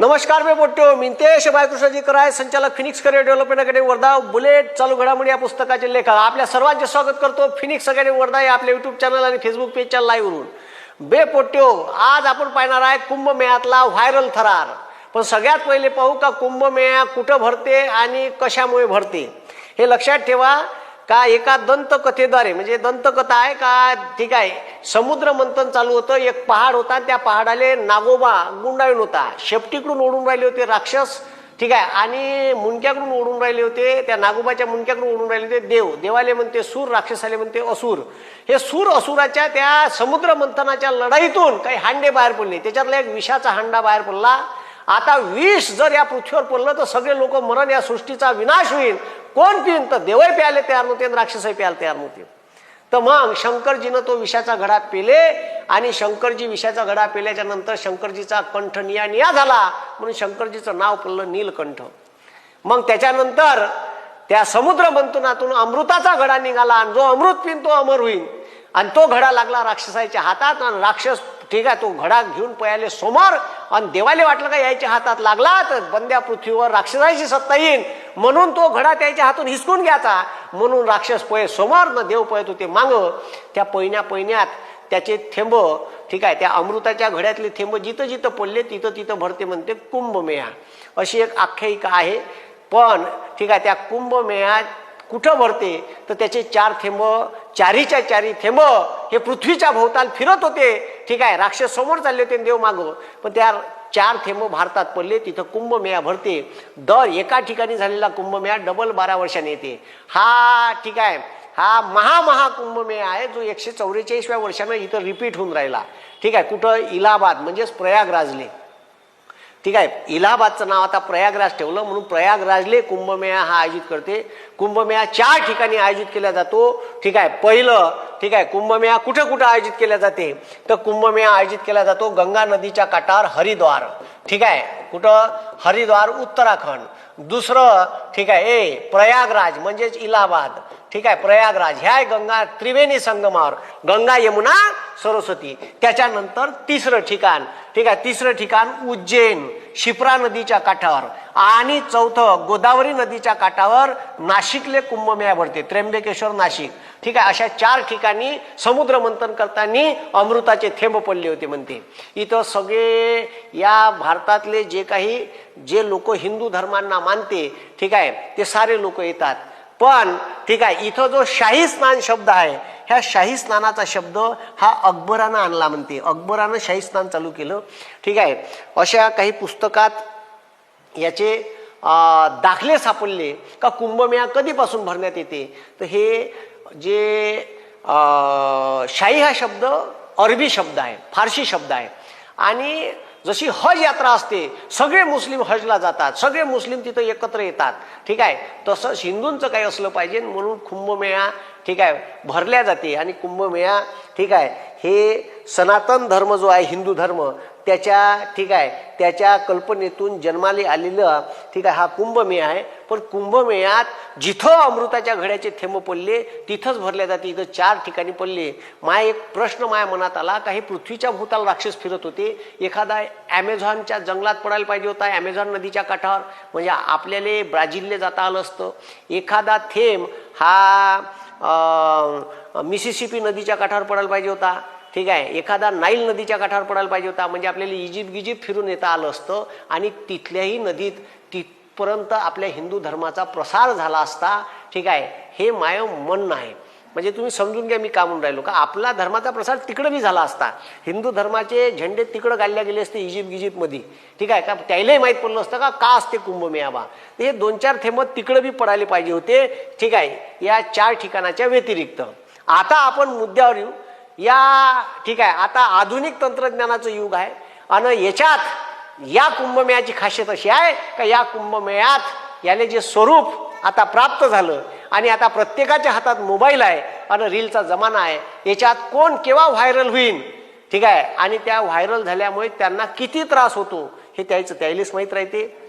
नमस्कार मी बोट्यो मिंतेश बायकृष्णाजी कराय संचालक Phoenix career development academy Wardha bullet चालू घडामोडी या पुस्तकाचे लेखक. आपल्या सर्वांचे स्वागत करतो फिनिक्स अकॅडमी वर्धा या आपल्या युट्यूब चॅनल आणि फेसबुक पेजच्या लाईव्हवरून बे पोट्यो आज आपण पाहणार आहे कुंभमेळ्यातला व्हायरल थरार. पण सगळ्यात पहिले पाहू का कुंभमेळा कुठं भरते आणि कशामुळे भरते? हे लक्षात ठेवा का एका दंतकथेद्वारे म्हणजे दंतकथा आहे का? ठीक आहे. समुद्र मंथन चालू होतं एक पहाड होता त्या पहाडाले नागोबा गुंडाळून होता. शेपटीकडून ओढून राहिले होते राक्षस ठीक आहे. आणि मुंडक्याकडून ओढून राहिले होते त्या नागोबाच्या मुंडक्याकडून ओढून राहिले होते देव. देवाले म्हणते सूर राक्षसाले म्हणते असुर. हे सूर असुराच्या त्या समुद्र मंथनाच्या लढाईतून काही हांडे बाहेर पडले. त्याच्यातला एक विषाचा हांडा बाहेर पडला. आता विष जर या पृथ्वीवर पडलं तर सगळे लोक मरण या सृष्टीचा विनाश होईल. कोण पिन? तर देवही प्यायला तयार नव्हते आणि राक्षसही प्यायला तयार नव्हते. तर मग शंकरजीनं तो विषाचा घडा पेले आणि शंकरजी विषाचा घडा पेल्याच्या नंतर शंकरजीचा कंठ निया निया झाला. म्हणून शंकरजीचं नाव पडलं नीलकंठ. मग त्याच्यानंतर त्या समुद्र मंथनातून अमृताचा घडा निघाला आणि जो अमृत पिन तो अमर होईल. आणि तो घडा लागला राक्षसाच्या हातात आणि राक्षस ठीक आहे तो घडा घेऊन पयाले समोर आणि देवाले वाटलं का यायच्या हातात लागला तर बंद्या पृथ्वीवर राक्षसाची सत्ता येईल म्हणून तो घडा त्याच्या हातून हिसकून घ्यायचा. म्हणून राक्षस पय समोर न देव पळत होते. मांग त्या पहिण्या पहिण्यात त्याचे थेंब ठीक आहे त्या अमृताच्या घड्यातले थेंब जिथं जिथं पडले तिथं तिथं भरते म्हणते कुंभमेळा. अशी एक आख्यायिका आहे. पण ठीक आहे त्या कुंभमेळ्यात कुठं भरते तर त्याचे चार थेंब चारीच्या चारी थेंब हे पृथ्वीच्या भोवताल फिरत होते. ठीक आहे राक्षस समोर चालले होते आणि देव मागं. पण त्या चार थेंब भारतात पडले तिथं कुंभमेळा भरते. दर एका ठिकाणी झालेला कुंभमेळा डबल बारा वर्षाने येते. हा ठीक आहे हा महामहाकुंभमेळा आहे जो एकशे चौवेचाळीसव्या वर्षानं इथं रिपीट होऊन राहिला. ठीक आहे कुठं? इलाहाबाद म्हणजेच प्रयागराजले. ठीक आहे इलाहाबादचं नाव आता प्रयागराज ठेवलं म्हणून प्रयागराजले कुंभमेळा हा आयोजित करते. कुंभमेळा चार ठिकाणी आयोजित केला जातो. ठीक आहे पहिलं ठीक आहे कुंभमेळा कुठं कुठं आयोजित केला जाते? तर कुंभमेळा आयोजित केला जातो गंगा नदीच्या काठावर हरिद्वार. ठीक आहे कुठं? हरिद्वार उत्तराखंड. दुसरं ठीक आहे ए प्रयागराज म्हणजेच इलाहाबाद. ठीक आहे प्रयागराज ह्या गंगा त्रिवेणी संगमावर गंगा यमुना सरस्वती. त्याच्यानंतर तिसरं ठिकाण ठीक आहे तिसरं ठिकाण उज्जैन. शिप्रा नदीच्या काठावर आणि चौथं गोदावरी नदीच्या काठावर नाशिकले कुंभमेळा भरते त्र्यंबकेश्वर नाशिक. ठीक आहे अशा चार ठिकाणी समुद्र मंथन करताना अमृताचे थेंब पडले होते म्हणते. इथं सगळे या भारतातले जे काही जे लोक हिंदू धर्मांना मानते ठीक आहे ते सारे लोक येतात. पण ठीक आहे इथं जो शाही स्नान शब्द आहे ह्या शाही स्नानाचा शब्द हा अकबरानं आणला म्हणते. अकबरानं शाही स्नान चालू केलं. ठीक आहे अशा काही पुस्तकात याचे दाखले सापडले का कुंभमेळा कधीपासून भरण्यात येते? तर हे जे शाही हा शब्द अरबी शब्द आहे फारसी शब्द आहे. आणि जशी हज यात्रा असते सगळे मुस्लिम हजला जातात सगळे मुस्लिम तिथं एकत्र येतात. ठीक आहे? तसंच हिंदूंचं काही असलं पाहिजे म्हणून कुंभमेळा ठीक आहे भरल्या जाते. आणि कुंभमेळा ठीक आहे हे सनातन धर्म जो आहे हिंदू धर्म त्याच्या ठीक आहे त्याच्या कल्पनेतून जन्माले आलेलं ठीक आहे हा कुंभमेळा आहे. पण कुंभमेळ्यात जिथं अमृताच्या घड्याचे थेंब पडले तिथंच भरले जाते इथं चार ठिकाणी पडले. माय एक प्रश्न माया मनात आला काही पृथ्वीच्या भूताल राक्षस फिरत होते. एखादा ॲमेझॉनच्या जंगलात पडायला पाहिजे होता ॲमेझॉन नदीच्या काठावर. म्हणजे आपल्याला ब्राझीलने जाता आलं असतं. एखादा थेंब हा मिसिसिपी नदीच्या काठावर पडायला पाहिजे होता. ठीक आहे एखादा नाईल नदीच्या काठावर पडायला पाहिजे होता म्हणजे आपल्याला इजिप्त गिजिप्त फिरून येता आलं असतं आणि तिथल्याही नदीत तिथपर्यंत आपल्या हिंदू धर्माचा प्रसार झाला असता ठीक आहे हे माय म्हणणं आहे म्हणजे तुम्ही समजून घ्या मी का म्हणून राहिलो का आपला धर्माचा प्रसार तिकडं बी झाला असता. हिंदू धर्माचे झेंडे तिकडं गाडल्या गेले असते इजिप्त गिजिप्तमध्ये ठीक आहे का त्यालाही माहीत पडलं असतं का का असते कुंभमेळावा. हे दोन चार थेंब तिकडं बी पडायला पाहिजे होते ठीक आहे या चार ठिकाणाच्या व्यतिरिक्त. आता आपण मुद्द्यावर येऊ. या ठीक आहे आता आधुनिक तंत्रज्ञानाचं युग आहे. आणि याच्यात या कुंभमेळ्याची खासियत अशी आहे का या कुंभमेळ्यात याने जे स्वरूप आता प्राप्त झालं आणि आता प्रत्येकाच्या हातात मोबाईल आहे आणि रीलचा जमाना आहे याच्यात कोण केव्हा व्हायरल होईल ठीक आहे? आणि त्या व्हायरल झाल्यामुळे त्यांना किती त्रास होतो हे त्याचं त्याईलेच माहीत राहते.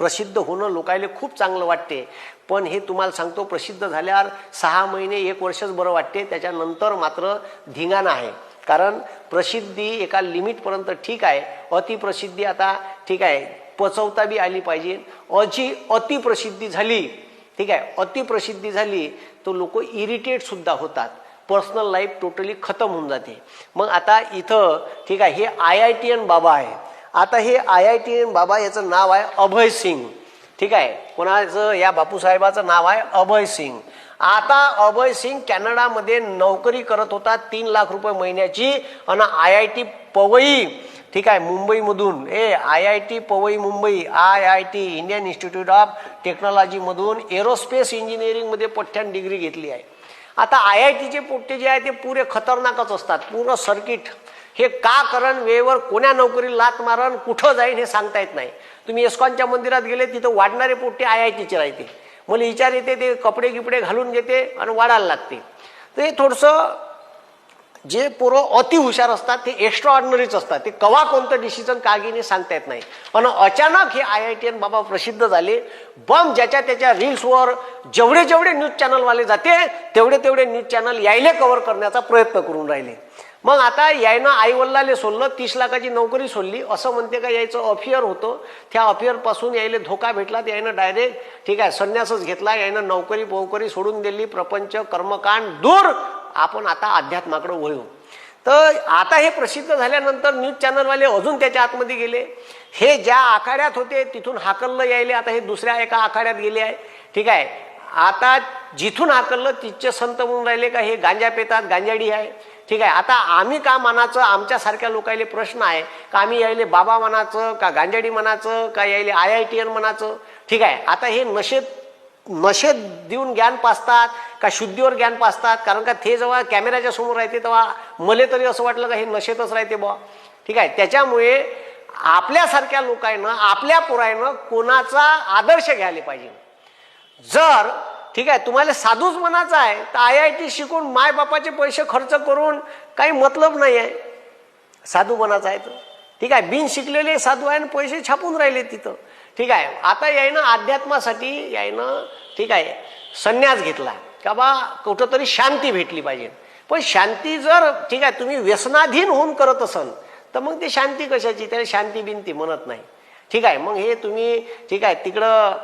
प्रसिद्ध होणं लोकायले खूप चांगलं वाटते. पण हे तुम्हाला सांगतो प्रसिद्ध झाल्यावर सहा महिने एक वर्षच बरं वाटते. त्याच्यानंतर मात्र धिंगाण आहे. कारण प्रसिद्धी एका लिमिटपर्यंत ठीक आहे. अतिप्रसिद्धी आता ठीक आहे. पचवता बी आली पाहिजे. अजी अतिप्रसिद्धी झाली ठीक आहे. अतिप्रसिद्धी झाली तर लोक इरिटेट सुद्धा होतात. पर्सनल लाईफ टोटली खतम होऊन जाते. मग आता इथं ठीक आहे हे आय आय टी एन बाबा आहेत. आता हे आय आय टी बाबा याचं नाव आहे अभय सिंग. ठीक आहे? कोणाचं या बापूसाहेबाचं नाव आहे अभय सिंग. आता अभय सिंग कॅनडामध्ये नोकरी करत होता तीन लाख रुपये महिन्याची आणि आय आय टी पवई. ठीक आहे? मुंबईमधून. ए I I T Powai Mumbai I I T Indian Institute of टेक्नॉलॉजीमधून aerospace इंजिनिअरिंगमध्ये पठ्ठ्यान डिग्री घेतली आहे. आता आय आय टीचे पोट्टे जे आहे ते पुरे खतरनाकच असतात. पूर्ण सर्किट. हे का करण वेळेवर कोण्या नोकरी लात मारण कुठं जाईन हे सांगता येत नाही. तुम्ही एस्कॉनच्या मंदिरात गेले तिथं वाढणारे पोट्टे आय आय टीचे राहते मला विचार येते ते कपडे गिपडे घालून घेते आणि वाढायला लागते. तर हे थोडंसं जे पोरं अति हुशार असतात ते एक्स्ट्रा ऑर्डनरीच असतात. ते कवा कोणतं डिसिजन का घेणे सांगता येत नाही. पण अचानक हे आय आय टी एन बाबा प्रसिद्ध झाले. बम ज्याच्या त्याच्या रील्सवर जेवढे जेवढे न्यूज चॅनलवाले जाते तेवढे तेवढे न्यूज चॅनल यायले कव्हर करण्याचा प्रयत्न करून राहिले. मग आता यायनं आई वल्लाले सोडलं तीस लाखाची नोकरी सोडली. असं म्हणते का यायचं अफिअर होतं. त्या अफिअरपासून यायला धोका भेटला तर यायनं डायरेक्ट ठीक आहे संन्यासच घेतला यायनं नोकरी पोकरी सोडून दिली प्रपंच कर्मकांड दूर. आपण आता अध्यात्माकडे वळू तर आता हे प्रसिद्ध झाल्यानंतर न्यूज चॅनलवाले अजून त्याच्या आतमध्ये गेले. हे ज्या आखाड्यात होते तिथून हाकललं यायले. आता हे दुसऱ्या एका आखाड्यात गेले आहे. ठीक आहे. आता जिथून हाकललं तिथचे संत म्हणून राहिले का हे गांजा पेतात गांजाडी आहे. ठीक आहे. आता आम्ही का मानाचं आमच्यासारख्या लोकायले प्रश्न आहे? का आम्ही यायले बाबा म्हणाचं का गांजाडी म्हणाचं का यायले आय आय टी एन म्हणाचं ठीक आहे. आता हे नशेत नशेत देऊन ज्ञान पाचतात का शुद्धीवर ज्ञान पाचतात कारण का ते जेव्हा कॅमेऱ्याच्या समोर राहते तेव्हा मले तरी असं वाटलं का हे नशेतच राहते बुवा. ठीक आहे. त्याच्यामुळे आपल्यासारख्या लोकांना आपल्या पुरायनं कोणाचा आदर्श घ्यायला पाहिजे. जर ठीक आहे तुम्हाला साधूच म्हणायचं आहे. तर आय आय टी शिकून मायबापाचे पैसे खर्च करून काही मतलब नाही आहे. साधू बनायचं आहे तर. ठीक आहे बिन शिकलेले साधू आहे आणि पैसे छापून राहिले तिथं. ठीक आहे आता यायनं अध्यात्मासाठी यायनं ठीक आहे संन्यास घेतला. का बा कुठंतरी शांती भेटली पाहिजे. पण शांती जर ठीक आहे तुम्ही व्यसनाधीन होऊन करत असाल तर मग ते शांती कशाची? त्याला शांती बिनती म्हणत नाही. ठीक आहे मग हे तुम्ही ठीक आहे तिकडं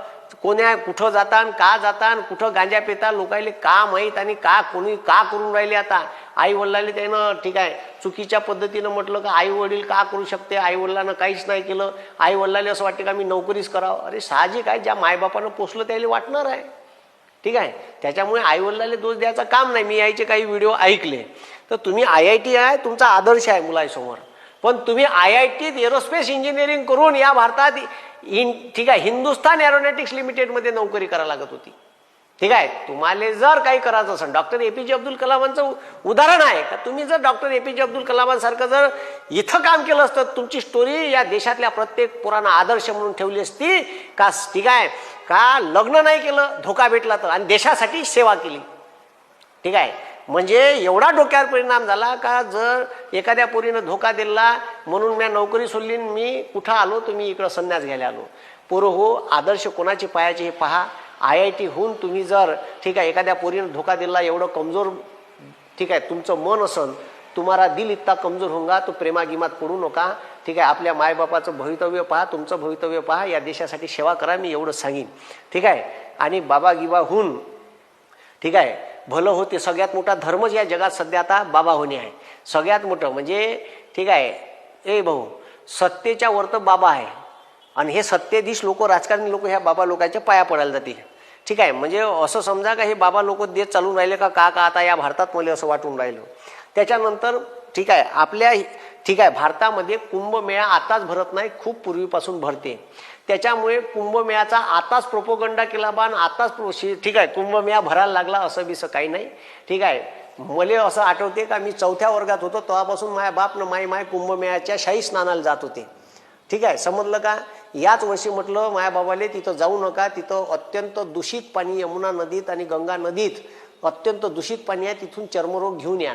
कोण्या कुठं जातान का जातान कुठं गांजा पेता लोकायले का माहीत आणि का कोणी का करून राहिले आता? आई वडिलांनी त्यानं ठीक आहे चुकीच्या पद्धतीनं म्हटलं का आई वडील का करू शकते? आई वडिलांना काहीच नाही केलं. आई वडिलांना असं वाटते का मी नोकरीच करावं? अरे साहजिक आहे ज्या मायबापानं पोचलं त्याला वाटणार आहे. ठीक आहे? त्याच्यामुळे आई दोष द्यायचं काम नाही. मी यायचे काही व्हिडिओ ऐकले. तर तुम्ही आय आय टी आहे तुमचा आदर्श आहे मुलासमोर पण तुम्ही आय आय टीत एरोस्पेस इंजिनिअरिंग करून या भारतात इन ठीक आहे हिंदुस्थान एरोनॉटिक्स लिमिटेडमध्ये नोकरी करायला लागत होती. ठीक आहे तुम्हाला जर काही करायचं असेल डॉक्टर ए पी जे अब्दुल कलामांचं उदाहरण आहे का? तुम्ही जर डॉक्टर ए पी जे अब्दुल कलामांसारखं जर इथं काम केलं असतं तुमची स्टोरी या देशातल्या प्रत्येक पुराणा आदर्श म्हणून ठेवली असती का ठीक आहे का लग्न नाही केलं धोका भेटला तर आणि देशासाठी सेवा केली. ठीक आहे म्हणजे एवढा डोक्यावर परिणाम झाला का जर एखाद्या पोरीनं धोका दिला म्हणून मी नोकरी सोडली मी कुठं आलो तुम्ही इकडं संन्यास घ्यायला आलो. पोरं हो आदर्श कोणाचे पायाचे हे पहा. आय आय टी होऊन तुम्ही जर ठीक आहे एखाद्या पोरीनं धोका दिला एवढं कमजोर ठीक आहे तुमचं मन असन तुम्हाला दिल इतका कमजोर होऊगा तो प्रेमागिमात पडू नका. ठीक आहे आपल्या मायबापाचं भवितव्य पहा तुमचं भवितव्य पहा या देशासाठी सेवा करा मी एवढं सांगेन. ठीक आहे आणि बाबा गिबा होऊन ठीक आहे भलं होते. सगळ्यात मोठा धर्मच या जगात सध्या आता बाबा होणे आहे. सगळ्यात मोठं म्हणजे ठीक आहे. ए भाऊ सत्तेच्या वर तर बाबा आहे. आणि हे सत्तेधीश लोक राजकारणी लोक ह्या बाबा लोकांच्या पाया पडायला जाते ठीक आहे. म्हणजे असं समजा का हे बाबा लोक देश चालून राहिले का? का का आता या भारतात मला असं वाटून राहिलं? त्याच्यानंतर ठीक आहे. आपल्या ठीक आहे. भारतामध्ये कुंभमेळा आताच भरत नाही. खूप पूर्वीपासून भरते. त्याच्यामुळे कुंभमेळ्याचा आताच प्रोपोगंडा केला बा आणि आताच प्रो- ठीक आहे कुंभमेळा भरायला लागला असं बिसं काही नाही. ठीक आहे मले असं आठवते का मी चौथ्या वर्गात होतो तेव्हापासून माझ्या बाप न माय माय कुंभमेळ्याच्या शाही स्नानाला जात होते. ठीक आहे समजलं का? याच वर्षी म्हटलं माया बाबाले तिथं जाऊ नका तिथं अत्यंत दूषित पाणी यमुना नदीत आणि गंगा नदीत अत्यंत दूषित पाणी आहे तिथून चर्मरोग घेऊन या.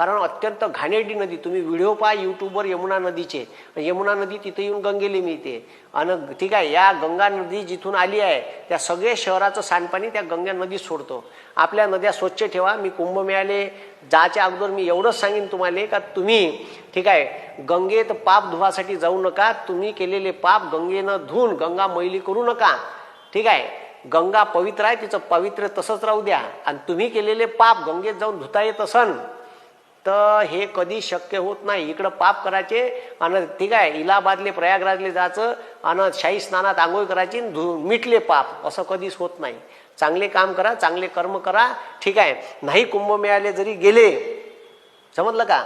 कारण अत्यंत घाणेरडी नदी. तुम्ही व्हिडिओ पहा यूट्यूबवर यमुना नदीचे. यमुना नदी तिथे येऊन गंगेली मिळते. आणि ठीक आहे या गंगा नदी जिथून आली आहे त्या सगळे शहराचं सांडपाणी त्या गंगा नदीत सोडतो. आपल्या नद्या स्वच्छ ठेवा मी कुंभमेळाले जायच्या अगोदर मी एवढंच सांगेन तुम्हाला का तुम्ही ठीक आहे गंगेत पाप धुवासाठी जाऊ नका तुम्ही केलेले पाप गंगेनं धुवून गंगा मैली करू नका. ठीक आहे गंगा पवित्र आहे तिचं पवित्र तसंच राहू द्या. आणि तुम्ही केलेले पाप गंगेत जाऊन धुता येत असन तर हे कधी शक्य होत नाही. इकडं पाप करायचे आणि ठीक आहे इलाहाबादले प्रयागराजले जायचं आणि शाही स्नानात आंघोळ करायची आणि धु मिटले पाप. असं कधीच होत नाही. चांगले काम करा चांगले कर्म करा ठीक आहे. नाही कुंभ मिळाले जरी गेले समजलं का?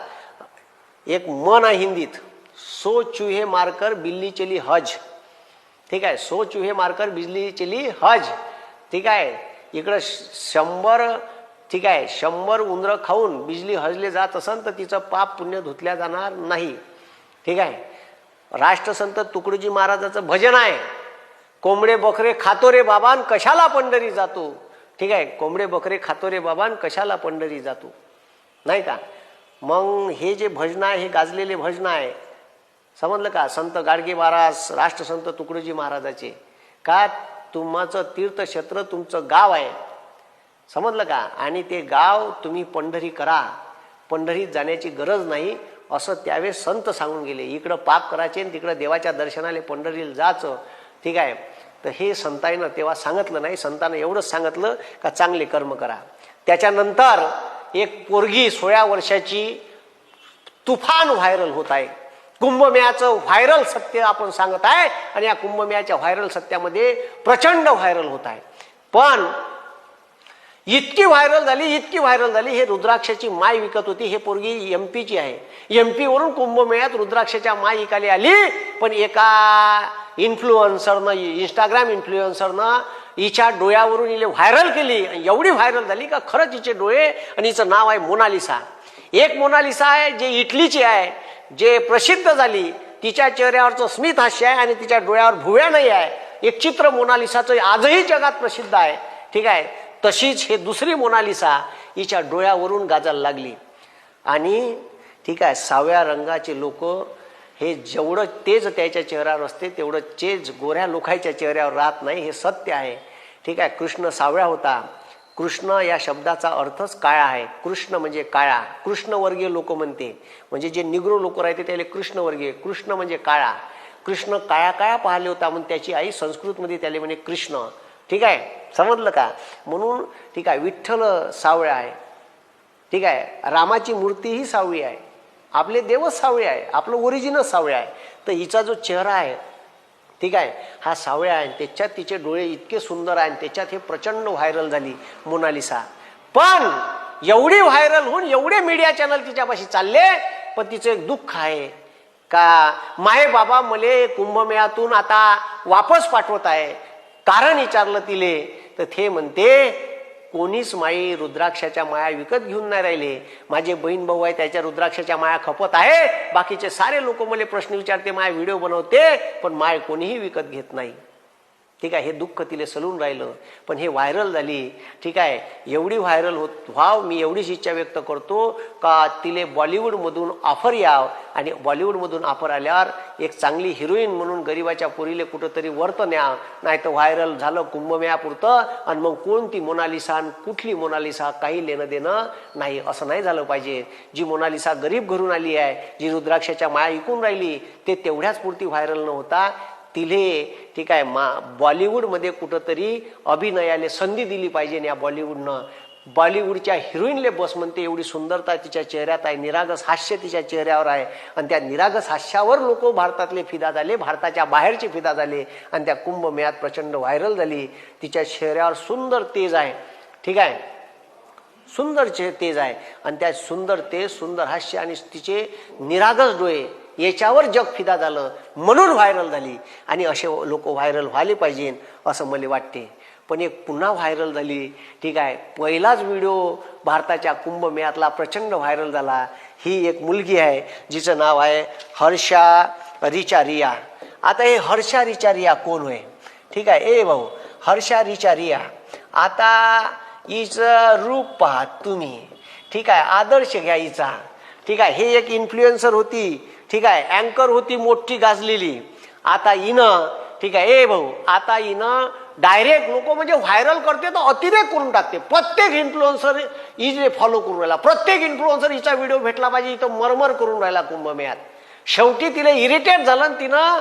एक मन आहे हिंदीत. सो चुहे मारकर बिल्ली चली हज. ठीक आहे सो चुहे मारकर बिल्ली चली हज. ठीक आहे इकडं श- शंभर ठीक आहे शंभर उंदरं खाऊन बिजली हजले जात असन तर तिचं पाप पुण्य धुतल्या जाणार नाही. ठीक आहे राष्ट्रसंत तुकडोजी महाराजाचं भजन आहे. कोंबडे बकरे खातो रे बाबान कशाला पंढरी जातो? ठीक आहे कोंबडे बकरे खातो रे बाबान कशाला पंढरी जातो? नाही का? मग हे जे भजन आहे हे गाजलेले भजन आहे. समजलं का? संत गाडगे महाराज राष्ट्रसंत तुकडोजी महाराजाचे. का? तुमचं तीर्थक्षेत्र तुमचं गाव आहे. समजलं का? आणि ते गाव तुम्ही पंढरी करा. पंढरीत जाण्याची गरज नाही. असं त्यावेळेस संत सांगून गेले इकडं पाप करायचे आणि तिकडं देवाच्या दर्शनाला पंढरीला जायचं. ठीक आहे. तर हे संतांना तेव्हा सांगितलं नाही. संतानं एवढंच सांगितलं का चांगले कर्म करा. त्याच्यानंतर एक पोरगी सोळा वर्षाची तुफान व्हायरल होत आहे. कुंभमेळ्याचं व्हायरल सत्य आपण सांगत आहे आणि या कुंभमेळ्याच्या व्हायरल सत्यामध्ये प्रचंड व्हायरल होत आहे. पण इतकी व्हायरल झाली इतकी व्हायरल झाली हे रुद्राक्षाची माय विकत होती हे पोरगी एम पीची आहे. एम वरून कुंभमेळ्यात रुद्राक्षाच्या माय इकाली आली पण एका इन्फ्लुएन्सरनं इंस्टाग्राम इन्फ्लुएन्सरनं हिच्या डोळ्यावरून हिने व्हायरल केली. एवढी व्हायरल झाली का खरंच हिचे डोळे आणि हिचं नाव आहे मोनालिसा. एक मोनालिसा आहे जे इटलीची आहे जे प्रसिद्ध झाली. तिच्या चेहऱ्यावरचं स्मित हास्य आहे आणि तिच्या डोळ्यावर भुव्या नाही आहे. एक चित्र मोनालिसाचं आजही जगात प्रसिद्ध आहे. ठीक आहे? तशीच हे दुसरी मोनालिसा हिच्या डोळ्यावरून गाजायला लागली. आणि ठीक आहे साव्या रंगाचे लोक हे जेवढं तेज त्याच्या चेहऱ्यावर असते तेवढं चेज गोऱ्या लोकांच्या चेहऱ्यावर राहत नाही हे सत्य आहे. ठीक आहे कृष्ण सावळ्या होता. कृष्ण या शब्दाचा अर्थच काळा आहे. कृष्ण म्हणजे काळा. कृष्णवर्गीय लोक म्हणते. म्हणजे जे निग्रो लोक राहते त्याला कृष्णवर्गीय. कृष्ण म्हणजे काळा. कृष्ण काळा काळा पाहिले होता म्हणून त्याची आई संस्कृतमध्ये त्याला म्हणे कृष्ण. ठीक आहे? समजलं का? म्हणून ठीक आहे विठ्ठल सावळे आहे. ठीक आहे? रामाची मूर्ती ही सावळी आहे. आपले देवच सावळे आहे. आपलं ओरिजिनच सावळे आहे. तर हिचा जो चेहरा आहे ठीक आहे हा सावळे आहे. त्याच्यात तिचे डोळे इतके सुंदर आहे. आणि त्याच्यात हे प्रचंड व्हायरल झाली मोनालिसा. पण एवढी व्हायरल होऊन एवढे मीडिया चॅनल तिच्यापाशी चालले पण तिचं एक दुःख आहे का माये बाबा मले कुंभमेळातून आता वापस पाठवत आहे. कारण विचारलं तिले तर ते म्हणते कोणीच माई रुद्राक्षाच्या माया विकत घेऊन नाही राहिले. माझे बहीण भाऊ आहे त्याच्या रुद्राक्षाच्या माया खपत आहे. बाकीचे सारे लोक मला प्रश्न विचारते माया व्हिडिओ बनवते पण माय कोणीही विकत घेत नाही. ठीक आहे हे दुःख तिले सलून राहिलं पण हे व्हायरल झाली ठीक आहे एवढी व्हायरल होत व्हाव मी एवढीच इच्छा व्यक्त करतो का तिले बॉलिवूडमधून ऑफर याव आणि बॉलिवूडमधून ऑफर आल्यावर एक चांगली हिरोईन म्हणून गरिबाच्या पोरीले कुठंतरी वर्त न्या नाही तर व्हायरल झालं कुंभमेळापुरतं आणि मग कोणती मोनालिसा आणि कुठली मोनालिसा काही लेणं देणं नाही असं नाही झालं पाहिजे. जी मोनालिसा गरीब घरून आली आहे जी रुद्राक्षाच्या माया ऐकून राहिली ते तेवढ्याच पुरती व्हायरल न होता तिले ठीक आहे मा बॉलिवूडमध्ये कुठंतरी अभिनयाने संधी दिली पाहिजे या बॉलिवूडनं. बॉलिवूडच्या हिरोईनले बस म्हणते एवढी सुंदरता तिच्या चेहऱ्यात आहे निरागस हास्य तिच्या चेहऱ्यावर आहे. आणि त्या निरागस हास्यावर लोक भारतातले फिदा झाले भारताच्या बाहेरचे फिदा झाले. आणि त्या कुंभमेळ्यात प्रचंड व्हायरल झाली. तिच्या चेहऱ्यावर सुंदर तेज आहे. ठीक आहे? सुंदर चे तेज आहे. आणि त्या सुंदर तेज सुंदर हास्य आणि तिचे निरागस डोळे याच्यावर जग फिदा झालं म्हणून व्हायरल झाली. आणि असे लोक व्हायरल व्हायला पाहिजे असं मला वाटते. पण एक पुन्हा व्हायरल झाली ठीक आहे. पहिलाच व्हिडिओ भारताच्या कुंभमेळ्यातला प्रचंड व्हायरल झाला. ही एक मुलगी आहे जिचं नाव आहे हर्षा रिचारिया आता हे हर्षा रिचारिया कोण होय? ठीक आहे. ए भाऊ हर्षा रिचारिया आता हिचं रूप पहा तुम्ही. ठीक आहे. आदर्श घ्या हिचा. ठीक आहे. हे एक इन्फ्लुएन्सर होती. ठीक आहे अँकर होती मोठी गाजलेली. आता हिनं ठीक आहे ए भाऊ आता हिनं डायरेक्ट लोक म्हणजे व्हायरल करते तर अतिरेक करून टाकते. प्रत्येक इन्फ्लुएन्सर इजे फॉलो करून राहिला. प्रत्येक इन्फ्लुएन्सर हिचा व्हिडिओ भेटला पाहिजे इथं मरमर करून राहिला कुंभमेळ्यात. शेवटी तिला इरिटेट झालं तिनं